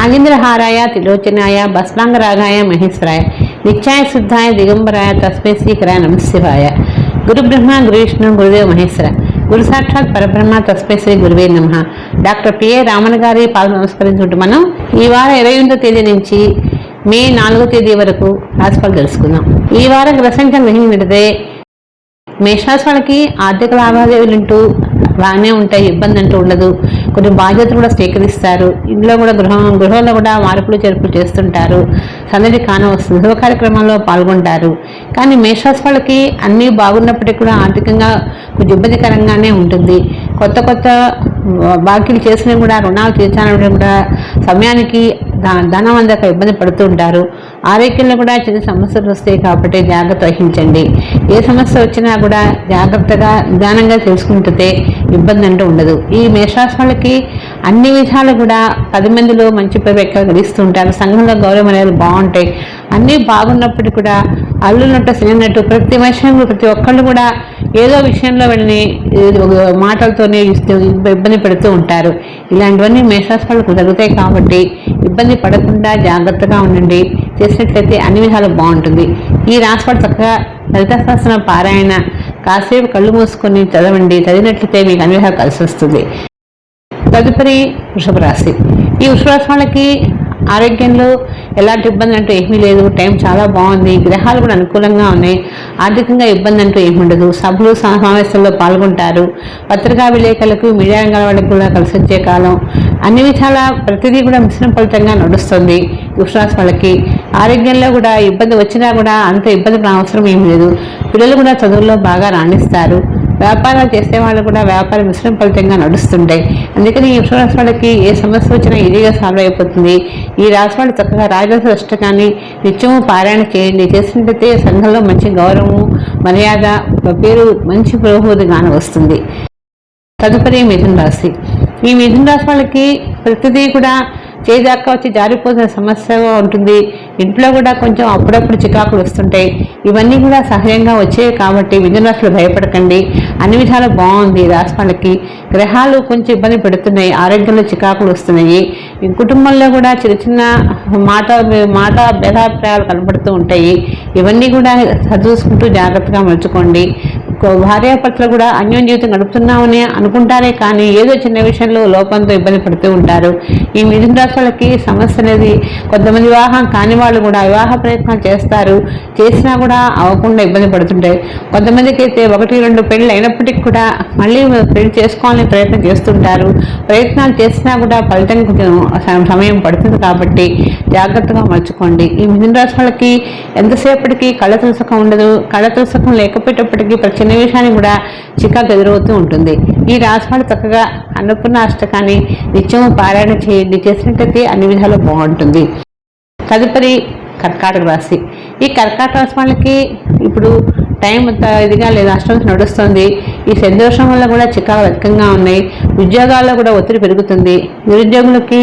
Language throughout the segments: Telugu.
నాగేంద్రహారాయ త్రిలోచనాయ భస్మాంగరాగాయ మహేశ్వరాయ నిత్యాయ శుద్ధాయ దిగంబరాయ తస్మై శ్రీకరాయ నమశివాయ గురు బ్రహ్మ గురు విష్ణు గురుదేవ మహేశ్వర. గురు సాక్షాత్ పరబ్రహ్మ తస్మై శ్రీ గురువే నమ. డాక్టర్ పిఏ రామన్ గారి పాలు నమస్కరించుకుంటూ మనం ఈ వారం ఇరవై ఎనిమిదో తేదీ నుంచి మే నాలుగో తేదీ వరకు రాశిఫలం తెలుసుకుందాం. ఈ వారం గ్రసంఖ్య గ్రహించినట్టే మేషరాశి వాళ్ళకి ఆర్థిక లావాదేవీలు అంటూ బాగానే ఉంటాయి ఇబ్బంది అంటూ ఉండదు. కొన్ని బాధ్యతలు కూడా స్వీకరిస్తారు. ఇంట్లో కూడా గృహం గృహంలో కూడా మార్పులు చేర్పులు చేస్తుంటారు. సందడి కాన వస్తుంది. శుభ కార్యక్రమాల్లో పాల్గొంటారు. కానీ మేషరాశి వాళ్ళకి అన్నీ బాగున్నప్పటికీ కూడా ఆర్థికంగా కొంచెం ఇబ్బందికరంగానే ఉంటుంది. కొత్త కొత్త బాకీలు చేసినా కూడా రుణాలు తీర్చాలంటే కూడా సమయానికి ధనం అందక ఇబ్బంది పడుతూ ఉంటారు. ఆరోగ్యంలో కూడా చిన్న సమస్యలు వస్తాయి కాబట్టి జాగ్రత్త వహించండి. ఏ సమస్య వచ్చినా కూడా జాగ్రత్తగా నిదానంగా తెలుసుకుంటే ఇబ్బంది అంటూ ఉండదు. ఈ మేషరాశి వాళ్ళకి అన్ని విధాలు కూడా పది మందిలో మంచి పేరు ఎక్కడ గెలుస్తుంటారు ఉంటారు. సంఘంలో గౌరవం అనేది బాగుంటాయి. అన్నీ బాగున్నప్పటికీ కూడా అల్లునట్టు సినట్టు ప్రతి విషయంలో ప్రతి ఒక్కళ్ళు కూడా ఏదో విషయంలో వెళ్ళని మాటలతోనే ఇబ్బంది పెడుతూ ఉంటారు. ఇలాంటివన్నీ మేషరాశి వాళ్ళకు జరుగుతాయి కాబట్టి ఇబ్బంది పడకుండా జాగ్రత్తగా ఉండండి. చేసినట్లయితే అన్ని విధాలు బాగుంటుంది. ఈ రాశి వాళ్ళు చక్కగా లలితాశాస్త్రం పారాయణ కాసేపు కళ్ళు మూసుకొని చదవండి. చదివినట్లయితే మీకు అన్ని విధాలు కలిసి వస్తుంది. తదుపరి వృషభ రాశి. ఈ వృషభ రాశి వాళ్ళకి ఆరోగ్యంలో ఎలాంటి ఇబ్బంది అంటూ ఏమీ లేదు. టైం చాలా బాగుంది. గ్రహాలు కూడా అనుకూలంగా ఉన్నాయి. ఆర్థికంగా ఇబ్బంది అంటూ ఏమి ఉండదు. సభలు సమావేశాల్లో పాల్గొంటారు. పత్రికా విలేకరులకు మీడియా రంగాల వాళ్ళకి కూడా కలిసి వచ్చే కాలం. అన్ని విధాల ప్రతిదీ కూడా మిశ్రమ ఫలితంగా నడుస్తుంది. వృషరాశి వాళ్ళకి. ఆరోగ్యంలో కూడా ఇబ్బంది వచ్చినా కూడా అంత ఇబ్బంది అవసరం ఏమి లేదు. పిల్లలు కూడా చదువుల్లో బాగా రాణిస్తారు. వ్యాపారాలు చేసే వాళ్ళు కూడా వ్యాపారం మిశ్రమ ఫలితంగా నడుస్తుంటాయి. అందుకని ఈ వృషరాశి వాళ్ళకి ఏ సమస్య వచ్చినా ఈజీగా సాల్వ్ అయిపోతుంది. ఈ రాశి చక్కగా రాజరాశ అష్టకాన్ని నిత్యము పారాయణ చేయండి. చేసినట్లయితే సంఘంలో మంచి గౌరవము మర్యాద పేరు మంచి పురోగతిగాన వస్తుంది తదుపరి మిథున రాశి ఈ మిథున రాశి వాళ్ళకి ప్రతిదీ కూడా చేదాకా వచ్చి జారిపోతున్న సమస్యగా ఉంటుంది. ఇంట్లో కూడా కొంచెం అప్పుడప్పుడు చికాకులు వస్తుంటాయి. ఇవన్నీ కూడా సహజంగా వచ్చాయి కాబట్టి మిథున రాశులు భయపడకండి. అన్ని విధాలు బాగుంది రాష్ట్రాలకి రాశి వాళ్ళకి గ్రహాలు కొంచెం ఇబ్బంది పెడుతున్నాయి. ఆరోగ్యంలో చికాకులు వస్తున్నాయి. ఈ కుటుంబంలో కూడా చిన్న చిన్న మాట మాట భేదాభిప్రాయాలు కనపడుతూ ఉంటాయి. ఇవన్నీ కూడా సరిచూసుకుంటూ జాగ్రత్తగా మలుచుకోండి. భార్యాభర్తలు కూడా అన్యోన్య జీవితం గడుపుతున్నామని అనుకుంటారే కానీ ఏదో చిన్న విషయంలో లోపంతో ఇబ్బంది పడుతూ ఉంటారు. ఈ మిథున రాశులకి సమస్య అనేది కొంతమంది వివాహం కాని వాళ్ళు కూడా వివాహ ప్రయత్నాలు చేస్తారు. చేసినా కూడా అవ్వకుండా ఇబ్బంది పడుతుంటాయి. కొంతమందికి అయితే ఒకటి రెండు పెళ్ళి అయినప్పటికీ కూడా మళ్ళీ పెళ్ళి చేసుకోవాలని ప్రయత్నం చేస్తుంటారు. ప్రయత్నాలు చేసినా కూడా ఫలితం కొంచెం సమయం పడుతుంది కాబట్టి జాగ్రత్తగా మర్చుకోండి ఈ మిథున రాశి వాళ్ళకి ఎంతసేపటికి కళ్ళ తులసకం ఉండదు. కళ్ళ తులసకం లేకపోయేటప్పటికీ ప్రతి సన్నివేశాన్ని కూడా చికాకు ఎదురవుతూ ఉంటుంది. ఈ రాశి చక్కగా అన్నపూర్ణ అష్టకాన్ని నిత్యము పారాయణ చేయండి చేసినట్టయితే అన్ని విధాలు బాగుంటుంది. తదుపరి కర్కాటక రాశి. ఈ కర్కాటక రాశి వాళ్ళకి ఇప్పుడు టైం అంత ఇదిగా లేదు అష్టం నడుస్తుంది. ఈ సంతోషం వల్ల కూడా చికాకులు అధికంగా ఉన్నాయి ఉద్యోగాల్లో కూడా ఒత్తిడి పెరుగుతుంది. నిరుద్యోగులకి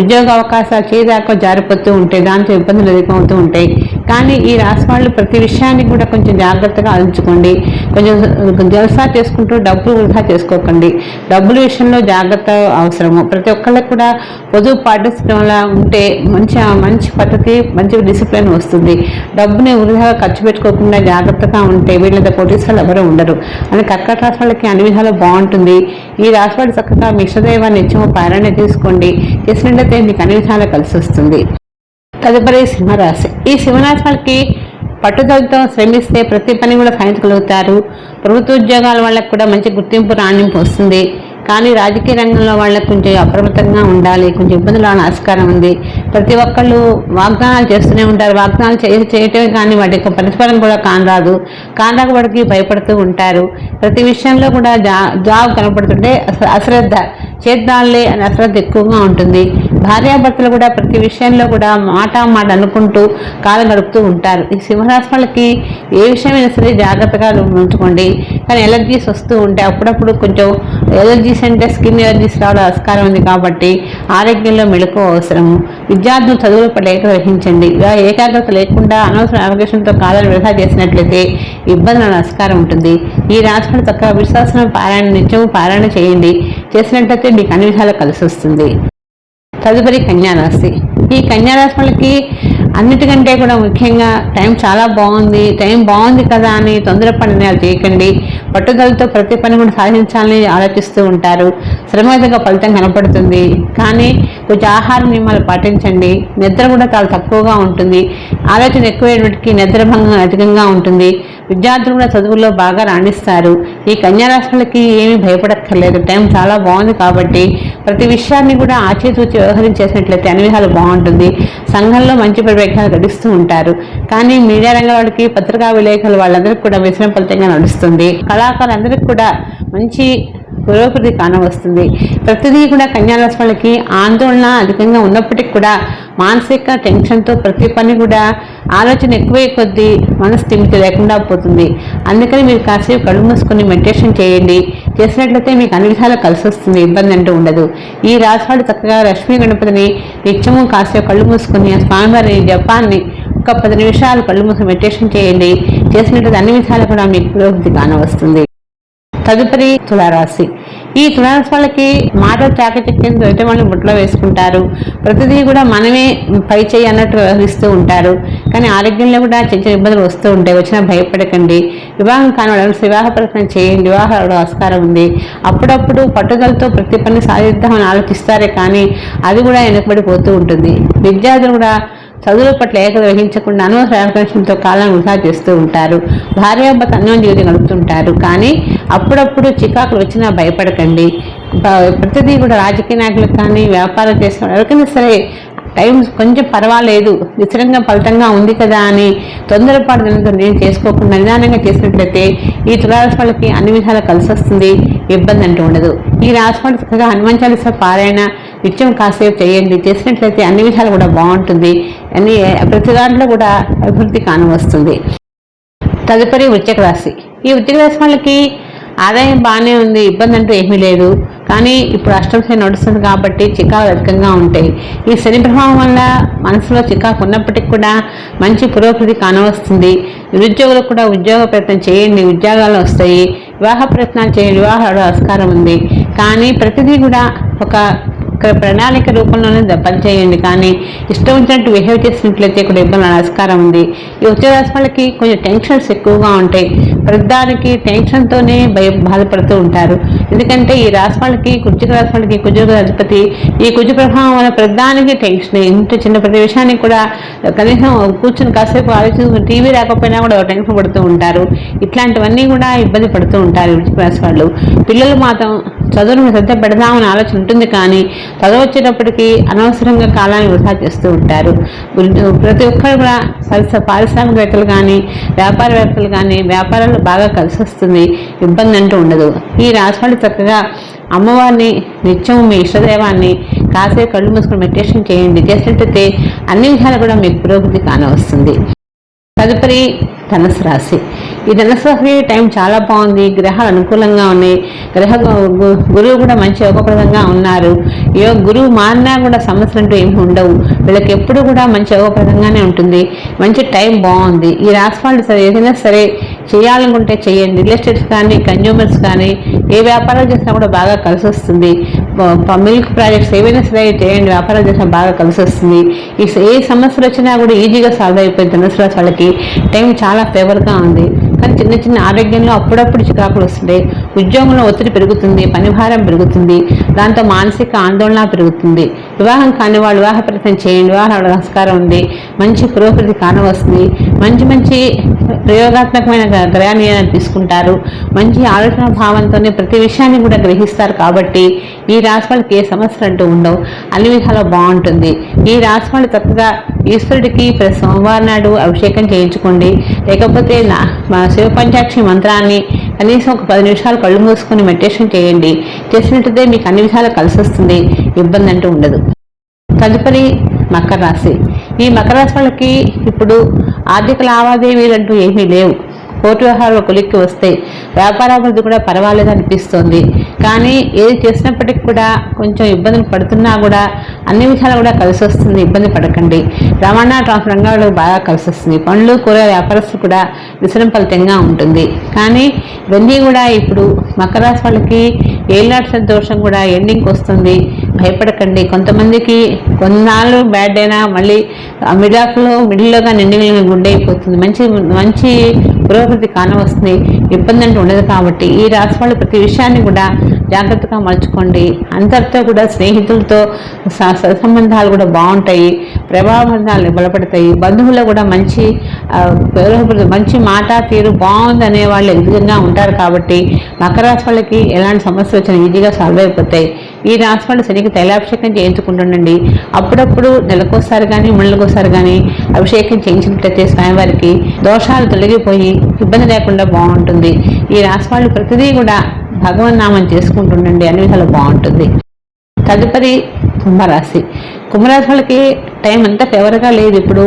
ఉద్యోగ అవకాశాలు చేదాకా జారిపోతూ ఉంటాయి. దాంతో ఇబ్బందులు ఎదుర్కొంటూ ఉంటాయి. కానీ ఈ రాసి వాళ్ళు ప్రతి విషయాన్ని కూడా కొంచెం జాగ్రత్తగా ఆలోచించుకోండి. కొంచెం జలసా చేసుకుంటూ డబ్బులు వృధా చేసుకోకండి. డబ్బుల విషయంలో జాగ్రత్త అవసరము. ప్రతి ఒక్కళ్ళకి కూడా పొదుపు పాటించడం వల్ల ఉంటే మంచి మంచి పద్ధతి మంచి డిసిప్లిన్ వస్తుంది. డబ్బుని వృధాగా ఖర్చు పెట్టుకోకుండా జాగ్రత్తగా ఉంటే వీళ్ళ కోటీశ్వరులు ఎవరు ఉండరు. అని కర్కట రాశి వాళ్ళకి అన్ని విధాలు బాగుంటుంది. ఈ రాశి వాళ్ళు చక్కగా మీ ఇష్టదైవాన్ని పారాయణ తీసుకోండి చేసినట్లయితే మీకు అన్ని విధాలు కలిసి వస్తుంది. తదుపరి సింహరాశి. ఈ సింహరాశి వాళ్ళకి పట్టుదలతో శ్రమిస్తే ప్రతి పని కూడా సాధించగలుగుతారు. ప్రభుత్వ ఉద్యోగాల వాళ్ళకి కూడా మంచి గుర్తింపు రాణింపు వస్తుంది. కానీ రాజకీయ రంగంలో వాళ్ళకి కొంచెం అప్రమత్తంగా ఉండాలి కొంచెం ఇబ్బందులు రావడం ఆస్కారం ఉంది. ప్రతి ఒక్కళ్ళు వాగ్దానాలు చేస్తూనే ఉంటారు. వాగ్దానాలు చే చేయటమే కానీ వాటి యొక్క ప్రతిఫలం కూడా కానరాదు. కానరాక వాడికి భయపడుతూ ఉంటారు. ప్రతి విషయంలో కూడా జా జాబ్ కనపడుతుంటే అశ్రద్ధ చేద్దాంలే అని అశ్రద్ధ ఎక్కువగా ఉంటుంది. భార్యాభర్తలు కూడా ప్రతి విషయంలో కూడా మాట మాట అనుకుంటూ కాలం గడుపుతూ ఉంటారు. ఈ సింహరాశి వాళ్ళకి ఏ విషయమైనా సరే జాగ్రత్తగా ఉంచుకోండి. కానీ ఎలర్జీస్ వస్తూ ఉంటే అప్పుడప్పుడు కొంచెం ఎలర్జీస్ అంటే స్కిన్ ఎలర్జీస్ రావడం ఆస్కారం ఉంది కాబట్టి ఆరోగ్యంలో మెళుకు అవసరము విద్యార్థులు చదువులు పడలేక గ్రహించండి. ఇలా ఏకాగ్రత లేకుండా అనవసర అవకాశంతో కాలాలు వృధా చేసినట్లయితే ఇబ్బందుల ఆస్కారం ఉంటుంది. ఈ రాశిని తక్కువ విశ్వాసం పారాయణ నిత్యము పారాయణ చేయండి. చేసినట్లయితే మీకు అన్ని విధాలు కలిసి వస్తుంది. తదుపరి కన్యారాశి. ఈ కన్యారాశి వాళ్ళకి అన్నిటికంటే కూడా ముఖ్యంగా టైం చాలా బాగుంది. టైం బాగుంది కదా అని తొందరపడి నిర్ణయాలు చేయకండి పట్టుదలతో ప్రతి పని కూడా సాధించాలని ఆలోచిస్తూ ఉంటారు. శ్రమవిధంగా ఫలితం కనపడుతుంది. కానీ కొంచెం ఆహార నియమాలు పాటించండి. నిద్ర కూడా చాలా తక్కువగా ఉంటుంది. ఆలోచన ఎక్కువైనప్పటికీ నిద్ర భంగం అధికంగా ఉంటుంది. విద్యార్థులు కూడా చదువుల్లో బాగా రాణిస్తారు. ఈ కన్యారాశులకి ఏమీ భయపడక్కర్లేదు. టైం చాలా బాగుంది కాబట్టి ప్రతి విషయాన్ని కూడా ఆచితూచి వ్యవహరించేసినట్లయితే అన్ని విధాలు బాగుంటుంది. సంఘంలో మంచి ప్రవేశాలు గడిస్తూ ఉంటారు. కానీ మీడియా రంగం వాళ్ళకి పత్రికా విలేకరులు వాళ్ళందరికీ కూడా వ్యసనం ఫలితంగా నడుస్తుంది. కళాకారులందరికీ కూడా మంచి పురోభివృద్ధి కానవస్తుంది ప్రతిదీ కూడా కన్యారాశి వాళ్ళకి ఆందోళన అధికంగా ఉన్నప్పటికీ కూడా మానసిక టెన్షన్తో ప్రతి పని కూడా ఆలోచన ఎక్కువే కొద్దీ మనస్థిమితి లేకుండా పోతుంది. అందుకని మీరు కాసేపు కళ్ళు మూసుకొని మెడిటేషన్ చేయండి. చేసినట్లయితే మీకు అన్ని విధాలు కలిసి వస్తుంది. ఇబ్బంది అంటూ ఉండదు. ఈ రాశివాడు చక్కగా లక్ష్మీ గణపతిని నిత్యము కాసేపు కళ్ళు మూసుకొని స్వామివారి జపాన్ని ఒక పది నిమిషాలు కళ్ళు మూసి మెడిటేషన్ చేయండి. చేసినట్లయితే అన్ని విధాలు కూడా మీకు పురోభివృద్ధి కానవస్తుంది తదుపరి తులారాశి. ఈ తులారాశి వాళ్ళకి మాట చాకచక్యంతో ఎదుటి వాళ్ళని బుట్టలో వేసుకుంటారు. ప్రతిదీ కూడా మనమే పై చేయి అన్నట్టు వ్యవహరిస్తూ ఉంటారు. కానీ ఆరోగ్యంలో కూడా చిన్న చిన్న ఇబ్బందులు వస్తూ ఉంటాయి. వచ్చినా భయపడకండి. వివాహం కాని వాళ్ళు వివాహ ప్రయత్నం చేయండి. వివాహ ఆస్కారం ఉంది. అప్పుడప్పుడు పట్టుదలతో ప్రతి పని సాధిద్దామని ఆలోచిస్తారే కానీ అది కూడా వెనకబడిపోతూ ఉంటుంది. విద్యార్థులు కూడా చదువుల పట్ల ఏకత వహించకుండా అనవసర ఆకర్షణతో కాలం వృధా చేస్తూ ఉంటారు. భార్యాభర్త అన్యోన్య జీవితం గడుపుతుంటారు కానీ అప్పుడప్పుడు చికాకులు వచ్చినా భయపడకండి. ప్రతిదీ కూడా రాజకీయ నాయకులకు కానీ వ్యాపారం చేసిన ఎవరికైనా సరే టైం కొంచెం పర్వాలేదు. విసరంగా ఫలితంగా ఉంది కదా అని తొందరపాటు దానితో నేను చేసుకోకుండా నిదానంగా చేసినట్లయితే ఈ తులారాశి వాళ్ళకి అన్ని విధాలు కలిసి వస్తుంది. ఇబ్బంది అంటూ ఉండదు. ఈ రాశి వాళ్ళు చక్కగా హనుమాన్ చాలీస పారాయణ నిత్యం కాసేపు చేయండి. చేసినట్లయితే అన్ని విధాలు కూడా బాగుంటుంది. అన్ని ప్రతి దాంట్లో కూడా అభివృద్ధి కానవస్తుంది. తదుపరి వృశ్చిక రాశి. ఈ వృత్తిక రాశి వాళ్ళకి ఆదాయం బాగానే ఉంది ఇబ్బంది అంటూ ఏమీ లేదు. కానీ ఇప్పుడు అష్టమ శని నడుస్తుంది కాబట్టి చికాకులు అధికంగా ఉంటాయి. ఈ శని ప్రభావం వల్ల మనసులో చికాకు ఉన్నప్పటికీ కూడా మంచి పురోగతి కానవస్తుంది. నిరుద్యోగులకు కూడా ఉద్యోగ ప్రయత్నం చేయండి ఉద్యోగాలు వస్తాయి. వివాహ ప్రయత్నాలు చేయండి వివాహ ఆస్కారం ఉంది. కానీ ప్రతిదీ కూడా ఒక ఒక ప్రణాళిక రూపంలోనే ద- పనిచేయండి. కానీ ఇష్టం వచ్చినట్టు బిహేవ్ చేసినట్లయితే ఇక్కడ ఇబ్బంది ఆస్కారం ఉంది. ఈ ఉద్యోగరాశి వాళ్ళకి కొంచెం టెన్షన్స్ ఎక్కువగా ఉంటాయి. ప్రతిదానికి టెన్షన్తోనే భయ బాధపడుతూ ఉంటారు. ఎందుకంటే ఈ రాశి వాళ్ళకి కుజుక రాశి వాళ్ళకి అధిపతి ఈ కుజు ప్రభావం వల్ల ప్రతిదానికి టెన్షన్. ఇంత చిన్న ప్రతి విషయానికి కూడా కనీసం కూర్చుని కాసేపు ఆలోచించుకుని టీవీ రాకపోయినా కూడా టెన్షన్ పడుతూ ఉంటారు. ఇట్లాంటివన్నీ కూడా ఇబ్బంది పడుతూ ఉంటారు వృశ్చిక రాశి వాళ్ళు పిల్లలు మాత్రం చదువును శ్రద్ధ పెడదామని ఆలోచన ఉంటుంది కానీ చదువు వచ్చేటప్పటికీ అనవసరంగా కాలాన్ని వృధా చేస్తూ ఉంటారు. ప్రతి ఒక్కరు కూడా పారిశ్రామికవేత్తలు కానీ వ్యాపారవేత్తలు కానీ వ్యాపారాలు బాగా కలిసి వస్తుంది ఇబ్బంది అంటూ ఉండదు. ఈ రాశి చక్కగా అమ్మవారిని నిత్యం మీ ఇష్టదైవాన్ని కాసేపు కళ్ళు మూసుకొని మెడిటేషన్ చేయండి. చేసినట్టయితే అన్ని విధాలు కూడా మీకు పురోగతి కానవస్తుంది. తదుపరి ధనుసు రాశి. ఈ ధనుసు టైం చాలా బాగుంది. గ్రహాలు అనుకూలంగా ఉన్నాయి. గ్రహ గురువు కూడా మంచి యోగప్రదంగా ఉన్నారు. యో గురువు మారినా కూడా సమస్యలు అంటూ ఏమి ఉండవు. వీళ్ళకి ఎప్పుడు కూడా మంచి యోగప్రదంగానే ఉంటుంది. మంచి టైం బాగుంది. ఈ రాశి వాళ్ళు సరే ఏదైనా సరే చేయాలనుకుంటే చేయండి. రియల్ ఎస్టేట్స్ కానీ కన్జ్యూమర్స్ కానీ ఏ వ్యాపారాలు చేసినా కూడా బాగా కలిసి వస్తుంది. మిల్క్ ప్రాజెక్ట్స్ ఏవైనా సరే చేయండి. వ్యాపారం చేసినా బాగా కలిసి వస్తుంది. ఈ ఏ సమస్యలు వచ్చినా కూడా ఈజీగా సాల్వ్ అయిపోయింది. ధనుసు రాశి వాళ్ళకి టైం చాలా ఫేవర్గా ఉంది. కానీ చిన్న చిన్న ఆరోగ్యంలో అప్పుడప్పుడు చికాకులు వస్తుంటాయి. ఉద్యోగంలో ఒత్తిడి పెరుగుతుంది పని భారం పెరుగుతుంది దాంతో మానసిక ఆందోళన పెరుగుతుంది. వివాహం కాని వాళ్ళు వివాహ ప్రయత్నం చేయండి వివాహ నమస్కారం ఉంది. మంచి పురోగతి కానవస్తుంది. మంచి మంచి ప్రయోగాత్మకమైన గ్ర- తీసుకుంటారు. మంచి ఆలోచన భావంతోనే ప్రతి విషయాన్ని కూడా గ్రహిస్తారు కాబట్టి ఈ రాశి వాళ్ళకి ఏ సమస్యలు అంటూ ఉండవు. అన్ని విధాలు బాగుంటుంది. ఈ రాశి వాళ్ళు చక్కగా ఈశ్వరుడికి ప్రతి సోమవారం నాడు అభిషేకం చేయించుకోండి. లేకపోతే నా మా శివ పంచాక్షి మంత్రాన్ని కనీసం ఒక పది నిమిషాలు కళ్ళు మూసుకొని మెడిటేషన్ చేయండి. చేసినట్టుదే మీకు అన్ని విధాలు కలిసి వస్తుంది ఇబ్బంది అంటూ ఉండదు. తదుపరి మకర రాశి. ఈ మకర రాశి వాళ్ళకి ఇప్పుడు ఆర్థిక లావాదేవీలు అంటూ ఏమీ లేవు. కోటి వ్యవహారాలు కొలిక్కి వస్తే వ్యాపారాభివృద్ధి కూడా పర్వాలేదు అనిపిస్తోంది కానీ ఏది చేసినప్పటికీ కూడా కొంచెం ఇబ్బందులు పడుతున్నా కూడా అన్ని విషయాలు కూడా కలిసి వస్తుంది. ఇబ్బంది పడకండి. రవాణా ట్రాన్స్పోర్ట్ రంగాలు బాగా కలిసి వస్తుంది. పండ్లు కూర వ్యాపారస్తులు కూడా విసరం ఫలితంగా ఉంటుంది. కానీ ఇవన్నీ కూడా ఇప్పుడు మకర రాశి వాళ్ళకి ఏళ్ళనాటి దోషం కూడా ఎండింగ్కి వస్తుంది. భయపడకండి. కొంతమందికి కొన్నాళ్ళు బ్యాడ్ అయినా మళ్ళీ మిడాకులో మిడిల్లోగా నిండిగిన గుండె అయిపోతుంది. మంచి మంచి పురోగతి కానవస్తుంది ఇబ్బంది అంటూ ఉండదు కాబట్టి ఈ రాశి వాళ్ళు ప్రతి విషయాన్ని కూడా జాగ్రత్తగా మలుచుకోండి. అందరితో కూడా స్నేహితులతో స- సత్సంబంధాలు కూడా బాగుంటాయి. ప్రభావబంధాలు బలపడతాయి. బంధువుల్లో కూడా మంచి మంచి మాట తీరు బాగుంది వాళ్ళు ఎదుగుగా ఉంటారు కాబట్టి మకర రాశి వాళ్ళకి ఎలాంటి సమస్యలు వచ్చినా ఈజీగా సాల్వ్ అయిపోతాయి. ఈ రాశి వాళ్ళు శనికి తైలాభిషేకం చేయించుకుంటుండండి అప్పుడప్పుడు నెలకోసారి కానీ మూడు కానీ అభిషేకం చేయించినట్లయితే స్వామివారికి దోషాలు తొలగిపోయి ఇబ్బంది లేకుండా బాగుంటుంది. ఈ రాశి వాళ్ళు ప్రతిదీ కూడా భగవన్నామం చేసుకుంటుండండి అని చాలా బాగుంటుంది. తదుపరి కుంభరాశి. కుంభరాశి వాళ్ళకి టైం అంతా ఫేవర్గా లేదు ఇప్పుడు.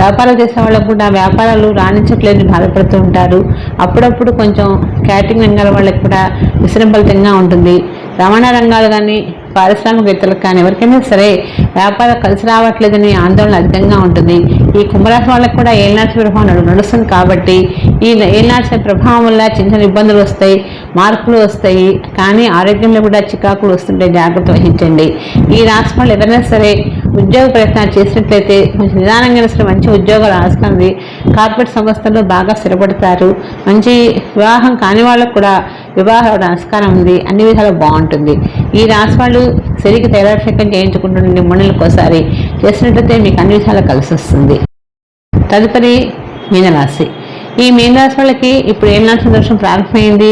వ్యాపారాలు చేసే వాళ్ళకు కూడా వ్యాపారాలు రాణించట్లేదని బాధపడుతూ ఉంటారు. అప్పుడప్పుడు కొంచెం క్యాటరింగ్ రంగాల వాళ్ళకి కూడా విశ్రంఫలితంగా ఉంటుంది. రవాణా రంగాలు కానీ పారిశ్రామికవేత్తలకు కానీ ఎవరికైనా సరే వ్యాపారం కలిసి రావట్లేదని ఆందోళన అధికంగా ఉంటుంది. ఈ కుంభరాశి వాళ్ళకి కూడా ఏలినాటి ప్రభావం నడుస్తుంది కాబట్టి ఈ ఏలినాటి ప్రభావం వల్ల చిన్న చిన్న ఇబ్బందులు వస్తాయి. మార్పులు వస్తాయి కానీ ఆరోగ్యంలో కూడా చికాకులు వస్తుంటే జాగ్రత్త వహించండి. ఈ రాష్ట్రంలో వాళ్ళు ఎవరైనా సరే ఉద్యోగ ప్రయత్నాలు చేసినట్లయితే కొంచెం నిదానంగా సరే మంచి ఉద్యోగాలు ఆస్తుంది కార్పొరేట్ సంస్థల్లో బాగా స్థిరపడతారు. మంచి వివాహం కాని వాళ్ళకు కూడా వివాహ ఆస్కారం ఉంది. అన్ని విధాలు బాగుంటుంది. ఈ రాశి వాళ్ళు శరికి తైలాభిషేకం చేయించుకుంటుండే మూడేళ్ళకోసారి చేసినట్లయితే మీకు అన్ని విధాలు కలిసి వస్తుంది. తదుపరి మీనరాశి. ఈ మీనరాశి వాళ్ళకి ఇప్పుడు ఏళ్ళనాటి సంతోషం ప్రారంభమైంది.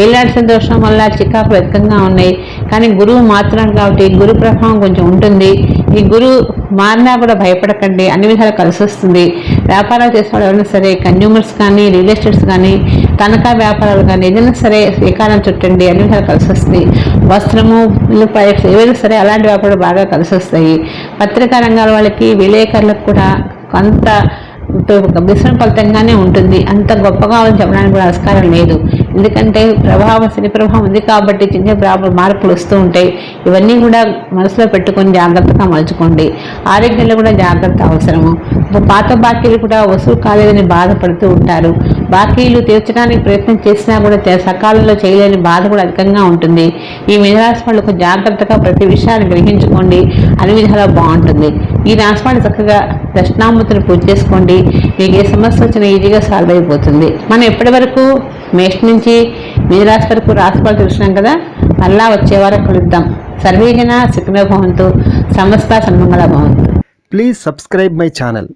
ఏళ్ళనాటి సంతోషం వల్ల చికాకులు అధికంగా ఉన్నాయి. కానీ గురువు మాత్రం కాబట్టి గురు ప్రభావం కొంచెం ఉంటుంది. ఈ గురువు మారినా కూడా భయపడకండి. అన్ని విధాలు కలిసి వస్తుంది. వ్యాపారాలు చేసేవాళ్ళు ఎవరైనా సరే కన్జ్యూమర్స్ కానీ రియల్ ఎస్టేట్స్ కానీ తనఖా వ్యాపారాలు కానీ ఏదైనా సరే శ్రీకారం చుట్టండి. అన్ని విధాలు కలిసి వస్తుంది. వస్త్రము ప్రైవేట్స్ పైప్స్ ఏవైనా సరే అలాంటి వ్యాపారాలు బాగా కలిసి వస్తాయి. పత్రికా రంగాల వాళ్ళకి విలేకరులకు కూడా కొంత మిశ్రమ ఫలితంగానే ఉంటుంది. అంత గొప్పగా చెప్పడానికి కూడా ఆస్కారం లేదు. ఎందుకంటే ప్రభావం శని ప్రభావం ఉంది కాబట్టి చిన్న ప్రాబ్లం మార్పులు వస్తూ ఉంటాయి. ఇవన్నీ కూడా మనసులో పెట్టుకొని జాగ్రత్తగా మలుచుకోండి. ఆరోగ్యంలో కూడా జాగ్రత్త అవసరము. పాత బాకీలు కూడా వసూలు కాలేదని బాధపడుతూ ఉంటారు. బాకీలు తీర్చడానికి ప్రయత్నం చేసినా కూడా సకాలంలో చేయలేని బాధ కూడా అధికంగా ఉంటుంది. ఈ మిథరాశి వాళ్ళకు జాగ్రత్తగా ప్రతి విషయాన్ని గ్రహించుకోండి. అన్ని విధాలా బాగుంటుంది. ఈ రాశి వాళ్ళు చక్కగా దక్షిణామూర్తిని పూజ చేసుకోండి. మీకు ఏ సమస్య వచ్చినా ఈజీగా సాల్వ్ అయిపోతుంది. మనం ఎప్పటి వరకు మేష్ నుంచి మీనరాశి వరకు రాసుకోవాలి వాళ్ళు చూసినాం కదా? మళ్ళా వచ్చే వరకు కలుద్దాం. సర్వేజన సుఖమే భవంతు. సమస్త సన్మంగళ భవంతు. Please subscribe my channel